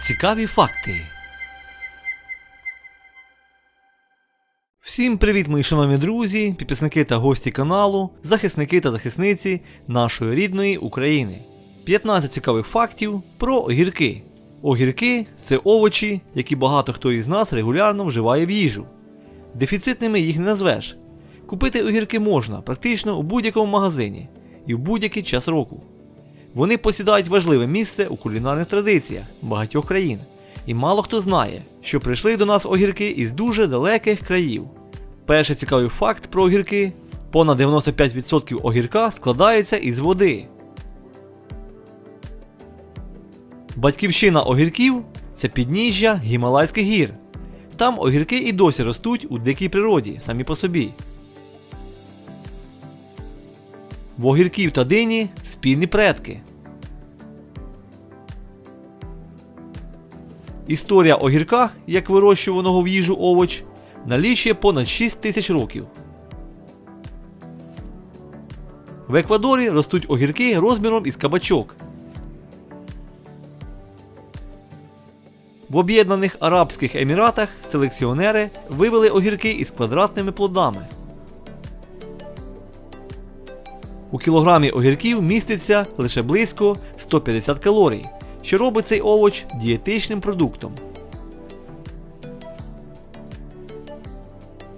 Цікаві факти. Всім привіт, мої шановні друзі, підписники та гості каналу, захисники та захисниці нашої рідної України. 15 цікавих фактів про огірки. Огірки це овочі, які багато хто із нас регулярно вживає в їжу. Дефіцитними їх не назвеш. Купити огірки можна практично у будь-якому магазині і в будь-який час року. Вони посідають важливе місце у кулінарних традиціях багатьох країн, і мало хто знає, що прийшли до нас огірки із дуже далеких країв. Перший цікавий факт про огірки: понад 95% огірка складається із води. Батьківщина огірків це підніжжя Гімалайських гір. Там огірки і досі ростуть у дикій природі самі по собі. В огірків та дині спільні предки. Історія огірка, як вирощуваного в їжу овоч, налічує понад 6 тисяч років. В Еквадорі ростуть огірки розміром із кабачок. В Об'єднаних Арабських Еміратах селекціонери вивели огірки із квадратними плодами. У кілограмі огірків міститься лише близько 150 калорій, що робить цей овоч дієтичним продуктом.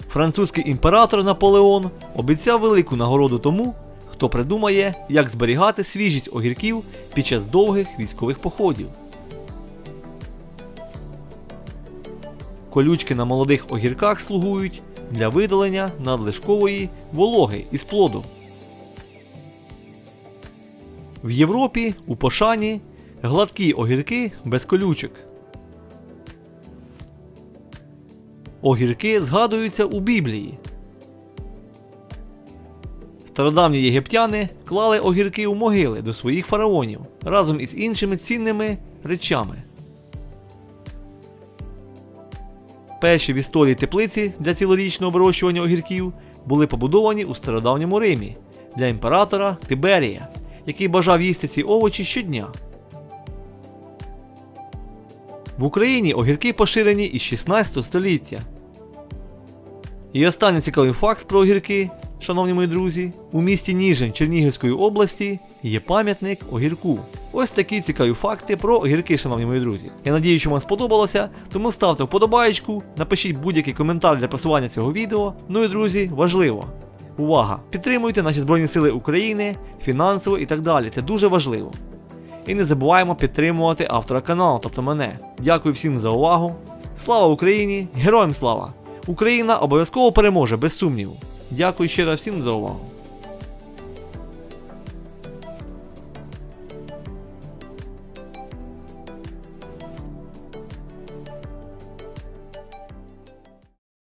Французький імператор Наполеон обіцяв велику нагороду тому, хто придумає, як зберігати свіжість огірків під час довгих військових походів. Колючки на молодих огірках слугують для видалення надлишкової вологи із плоду. В Європі у пошані гладкі огірки без колючок. Огірки згадуються у Біблії. Стародавні єгиптяни клали огірки у могили до своїх фараонів разом із іншими цінними речами. Перші в історії теплиці для цілорічного вирощування огірків були побудовані у стародавньому Римі для імператора Тиберія, який бажав їсти ці овочі щодня. В Україні огірки поширені із 16 століття. І останній цікавий факт про огірки, шановні мої друзі, у місті Ніжин Чернігівської області є пам'ятник огірку. Ось такі цікаві факти про огірки, шановні мої друзі. Я надію, що вам сподобалося, тому ставте вподобаєчку, напишіть будь-який коментар для просування цього відео. Ну і друзі, важливо. Увага! Підтримуйте наші Збройні Сили України фінансово і так далі. Це дуже важливо. І не забуваємо підтримувати автора каналу, тобто мене. Дякую всім за увагу. Слава Україні! Героям слава! Україна обов'язково переможе, без сумніву. Дякую раз всім за увагу.